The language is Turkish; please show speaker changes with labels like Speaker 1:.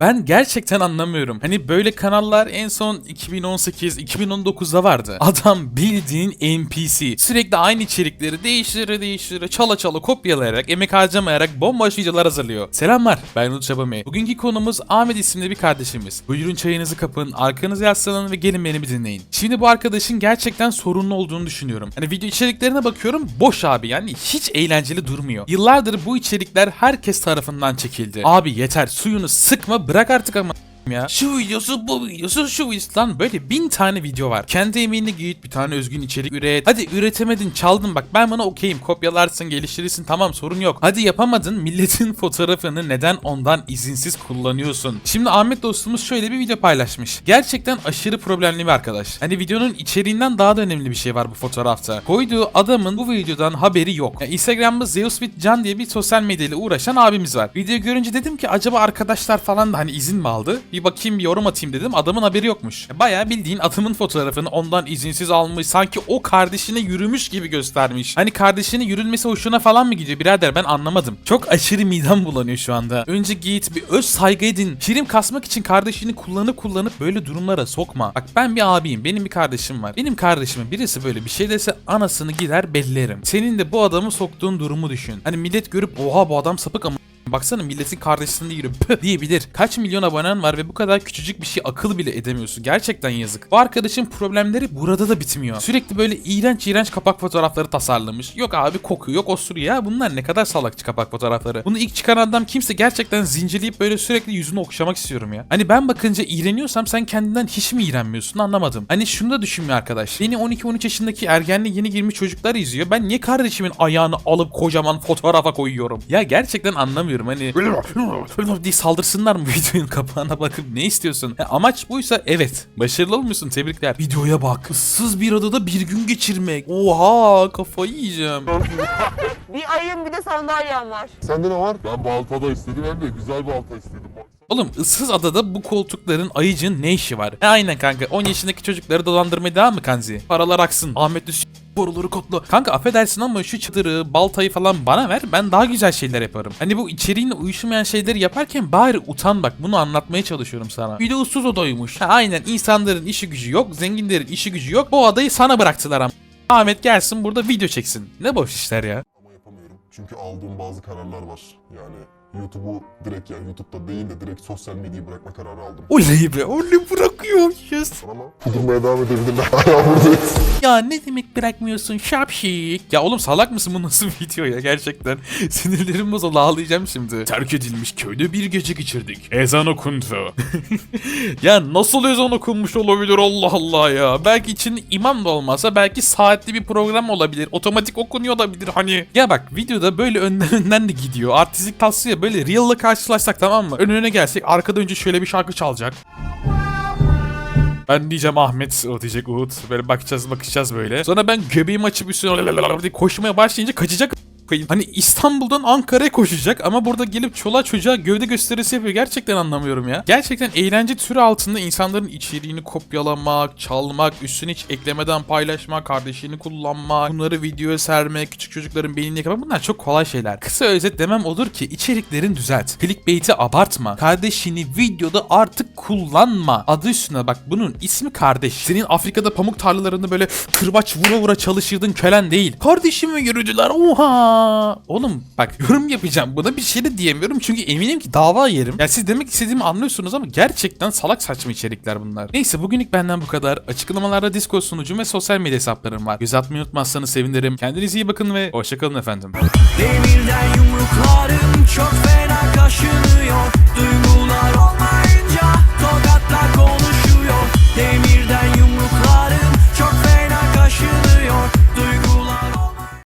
Speaker 1: Ben gerçekten anlamıyorum. Hani böyle kanallar en son 2018-2019'da vardı. Adam bildiğin NPC. Sürekli aynı içerikleri değiştire değiştire çala çala kopyalayarak, emek harcamayarak bomboş videolar hazırlıyor. Selamlar, ben Umut Çabami. Bugünkü konumuz Ahmet isimli bir kardeşimiz. Buyurun çayınızı kapın, arkanızı yaslanın ve gelin beni bir dinleyin. Şimdi bu arkadaşın gerçekten sorunlu olduğunu düşünüyorum. Hani video içeriklerine bakıyorum boş abi yani hiç eğlenceli durmuyor. Yıllardır bu içerikler herkes tarafından çekildi. Abi yeter suyunu sıkma bırak artık ama ya. Şu videosu, bu videosu, şu videosu lan böyle bin tane video var. Kendi emeğini giyit bir tane özgün içerik üret. Hadi üretemedin çaldın bak ben buna okeyim. Kopyalarsın geliştirirsin tamam sorun yok. Hadi yapamadın milletin fotoğrafını neden ondan izinsiz kullanıyorsun? Şimdi Ahmet dostumuz şöyle bir video paylaşmış. Gerçekten aşırı problemli bir arkadaş. Hani videonun içeriğinden daha da önemli bir şey var bu fotoğrafta. Koyduğu adamın bu videodan haberi yok. Yani Instagram'da Zeus with Can diye bir sosyal medyayla uğraşan abimiz var. Video görünce dedim ki acaba arkadaşlar falan da hani izin mi aldı? Bir bakayım bir yorum atayım dedim. Adamın haberi yokmuş. E, Bayağı bildiğin adamın fotoğrafını ondan izinsiz almış. Sanki o kardeşine yürümüş gibi göstermiş. Hani kardeşine yürünmesi hoşuna falan mı gidiyor birader ben anlamadım. Çok aşırı midem bulanıyor şu anda. Önce git bir öz saygı edin. Prim kasmak için kardeşini kullanıp kullanıp böyle durumlara sokma. Bak ben bir abiyim. Benim bir kardeşim var. Benim kardeşime birisi böyle bir şey dese anasını gider bellerim. Senin de bu adamı soktuğun durumu düşün. Hani millet görüp oha bu adam sapık ama Baksana milletin kardeşinde yürüp "Püh" diyebilir. Kaç milyon abonen var ve bu kadar küçücük bir şey akıl bile edemiyorsun. Gerçekten yazık. Bu arkadaşın problemleri burada da bitmiyor. Sürekli böyle iğrenç iğrenç kapak fotoğrafları tasarlamış. Yok abi koku yok osuruyor ya. Bunlar ne kadar salakçı kapak fotoğrafları. Bunu ilk çıkaran adam kimse gerçekten zincirleyip böyle sürekli yüzünü okşamak istiyorum ya. Hani ben bakınca iğreniyorsam sen kendinden hiç mi iğrenmiyorsun anlamadım. Hani şunu da düşünmüyor arkadaş. Beni 12-13 yaşındaki ergenliğe yeni girmiş çocuklar izliyor. Ben niye kardeşimin ayağını alıp kocaman fotoğrafa koyuyorum? Ya gerçekten anlamıyorum hani diye saldırsınlar mı videonun kapağına bakıp ne istiyorsun? Ha, amaç buysa evet. Başarılı olmuşsun tebrikler. Videoya bak. Issız bir adada bir gün geçirmek. Oha kafayı yiyeceğim.
Speaker 2: Bir ayım bir de sandalyem var.
Speaker 3: Sende ne var?
Speaker 4: Ben balta da istedim hem de güzel balta istedim.
Speaker 1: Oğlum ıssız adada bu koltukların ayıcın ne işi var? E, aynen kanka 10 yaşındaki çocukları dolandırmaya devam mı Kanzi? Paralar aksın. Ahmet Üs boruları kotlu. Kanka affedersin ama şu çadırı, baltayı falan bana ver. Ben daha güzel şeyler yaparım. Hani bu içeriğinle uyuşmayan şeyleri yaparken bari utan bak. Bunu anlatmaya çalışıyorum sana. Bir de ıssız adaymış. Ha, aynen insanların işi gücü yok. Zenginlerin işi gücü yok. Bu adayı sana bıraktılar ama. Ahmet gelsin burada video çeksin. Ne boş işler ya.
Speaker 3: Ama yapamıyorum. Çünkü aldığım bazı kararlar var. Yani YouTube'u direkt yani YouTube'da değil de direkt sosyal medyayı bırakma kararı aldım.
Speaker 1: Oley be oley bırakıyormuşuz.
Speaker 3: Ama kudurmaya devam edebilirler. Hala buradayız.
Speaker 1: Ya ne demek bırakmıyorsun şapşik? Ya oğlum salak mısın bu nasıl video ya gerçekten? Sinirlerim bozuldu ağlayacağım şimdi. Terk edilmiş köyde bir gece geçirdik. Ezan okundu. ya nasıl ezan okunmuş olabilir Allah Allah ya. Belki için imam da olmasa belki saatli bir program olabilir. Otomatik okunuyor olabilir hani. Ya bak videoda böyle önden önden de gidiyor. Artistik tasfiye böyle real'la karşılaşsak tamam mı? Önüne gelsek arkada önce şöyle bir şarkı çalacak. Ben diyeceğim Ahmet, o diyecek Umut. Böyle bakacağız bakacağız böyle. Sonra ben göbeğimi açıp üstüne koşmaya başlayınca kaçacak koyayım. Hani İstanbul'dan Ankara'ya koşacak ama burada gelip çola çocuğa gövde gösterisi yapıyor. Gerçekten anlamıyorum ya. Gerçekten eğlence türü altında insanların içeriğini kopyalamak, çalmak, üstüne hiç eklemeden paylaşmak, kardeşini kullanmak, bunları videoya sermek, küçük çocukların beynini yakamak bunlar çok kolay şeyler. Kısa özet demem olur ki içeriklerin düzelt. Clickbait'i abartma. Kardeşini videoda artık kullanma. Adı üstüne bak bunun ismi kardeş. Senin Afrika'da pamuk tarlalarında böyle kırbaç vura vura çalışırdın kölen değil. Kardeşimi yürüdüler oha. Oğlum bak yorum yapacağım. Buna bir şey de diyemiyorum çünkü eminim ki dava yerim. Ya siz demek istediğimi anlıyorsunuz ama gerçekten salak saçma içerikler bunlar. Neyse bugünlük benden bu kadar. Açıklamalarda Discord sunucum ve sosyal medya hesaplarım var. Göz atmayı unutmazsanız sevinirim. Kendinize iyi bakın ve hoşçakalın efendim.
Speaker 5: Demirden yumruklarım çok fena kaşınıyor. Duygular